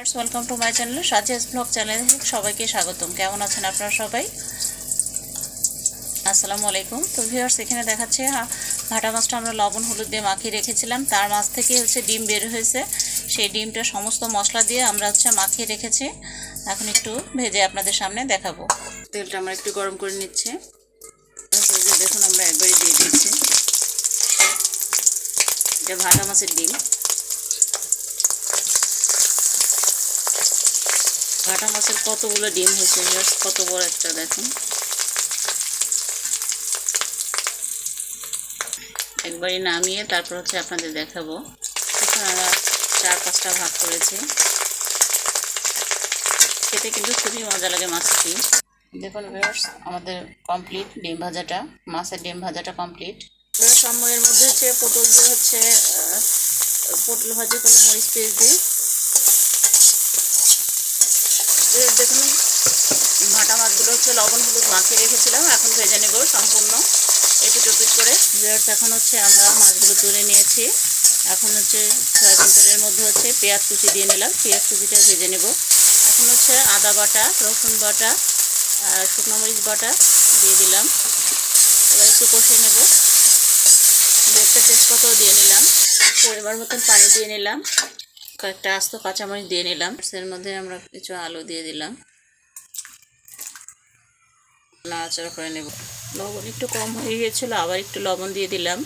Viewers welcome to my channel Sajes blog চ্যানেলে সবাইকে স্বাগতম। কেমন আছেন আপনারা সবাই? আসসালামু আলাইকুম। তো ভিউয়ার্স এখানে দেখাচ্ছে ভাটা মাছটা আমরা লবণ, হলুদ দিয়ে মাখিয়ে রেখেছিলাম। তার মাছ থেকে হচ্ছে ডিম বের হয়েছে। সেই ডিমটা সমস্ত মশলা দিয়ে আমরা হচ্ছে মাখিয়ে রেখেছি। এখন একটু ভেজে আপনাদের সামনে দেখাবো। তেলটা আমরা একটু গরম করে নিচ্ছি। দেখুন, আমরা একবারই দিয়ে দিচ্ছি। এটা ভাটা মাছের ডিম। ভাটা মাছের কতগুলো ডিম হয়েছে কত বড় একটা দেখুন। একবারই নামিয়ে তারপর হচ্ছে আপনাদের দেখাবো। এখন আমরা চার পাঁচটা ভাগ করেছি। খেতে কিন্তু খুবই মজা লাগে মাছটি। দেখুন ভিউয়ার্স আমাদের কমপ্লিট ডিম ভাজাটা, মাছের ডিম ভাজাটা কমপ্লিট সময়ের মধ্যে হচ্ছে পটল দিয়ে হচ্ছে পটল ভাজি করলে মরিচ পেস্ট দিয়ে দেখুন, ভাটা মাছগুলো হচ্ছে লবণ হলুদ মাখিয়ে রেখেছিলাম, এখন ভেজে নেব সম্পূর্ণ। এপিট ওপিট করে। ভিউয়ার্স এখন হচ্ছে আমরা মাছগুলো তুলে নিয়েছি। এখন হচ্ছে সয়াবিন তেলের মধ্যে হচ্ছে পেঁয়াজ কুচি দিয়ে নিলাম। পেঁয়াজ কুচিটা ভেজে নেব। এখন হচ্ছে আদা বাটা, রসুন বাটা আর শুকনো মরিচ বাটা দিয়ে দিলাম। এবার একটু কষে নেব। একটা তেজপাতাও দিয়ে নিলাম। পরিমাণ মতন পানি দিয়ে নিলাম। কয়েকটা আস্ত কাঁচামরিচ দিয়ে নিলাম। এর মধ্যে আমরা কিছু আলু দিয়ে দিলাম। নাড়াচাড়া করে নেব। লবণ একটু কম হয়ে গিয়েছিল, আবার একটু লবণ দিয়ে দিলাম।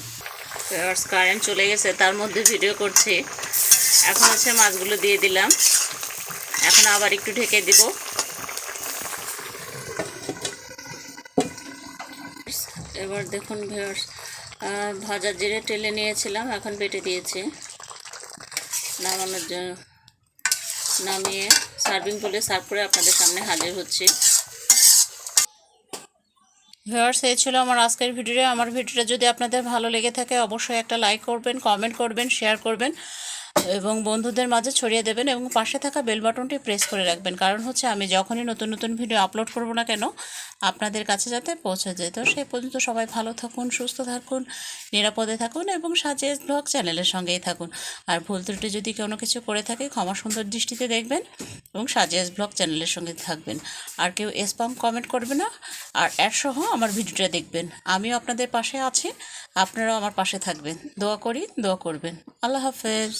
কারেন্ট চলে গেছে, তার মধ্যে ভিডিও করছি। এখন হচ্ছে মাছগুলো দিয়ে দিলাম। এখন আবার একটু ঢেকে দিব। এবার দেখুন ভিউয়ার্স ভাজা জিরে টেলে নিয়েছিলাম, এখন বেটে দিয়েছি। নামানোর জন্য নামিয়ে সার্ভিং বলে সার্ভ করে আপনাদের সামনে হাজির হচ্ছি। ভিউয়ার্স, এই ছিল আমার আজকের ভিডিও। আমার ভিডিওটা যদি আপনাদের ভালো লেগে থাকে, অবশ্যই একটা লাইক করবেন কমেন্ট করবেন শেয়ার করবেন এবং বন্ধুদের মাঝে ছড়িয়ে দেবেন এবং পাশে থাকা বেল বাটনটি প্রেস করে রাখবেন। কারণ হচ্ছে, আমি যখনই নতুন নতুন ভিডিও আপলোড করব না কেন, আপনাদের কাছে যাতে পৌঁছে যায়। তো সেই পর্যন্ত সবাই ভালো থাকুন, সুস্থ থাকুন, নিরাপদে থাকুন এবং সাজেস ব্লগ চ্যানেলের সঙ্গেই থাকুন। আর ভুল ত্রুটি যদি কোনো কিছু করে থাকে, ক্ষমা সুন্দর দৃষ্টিতে দেখবেন। এবং সাজেস ব্লগ চ্যানেলের সঙ্গে থাকবেন। আর কেউ স্পাম কমেন্ট করবে না, আর সহ আমার ভিডিওটা দেখবেন। আমিও আপনাদের পাশে আছি, আপনারাও আমার পাশে থাকবেন। দোয়া করি, দোয়া করবেন। আল্লাহ হাফেজ।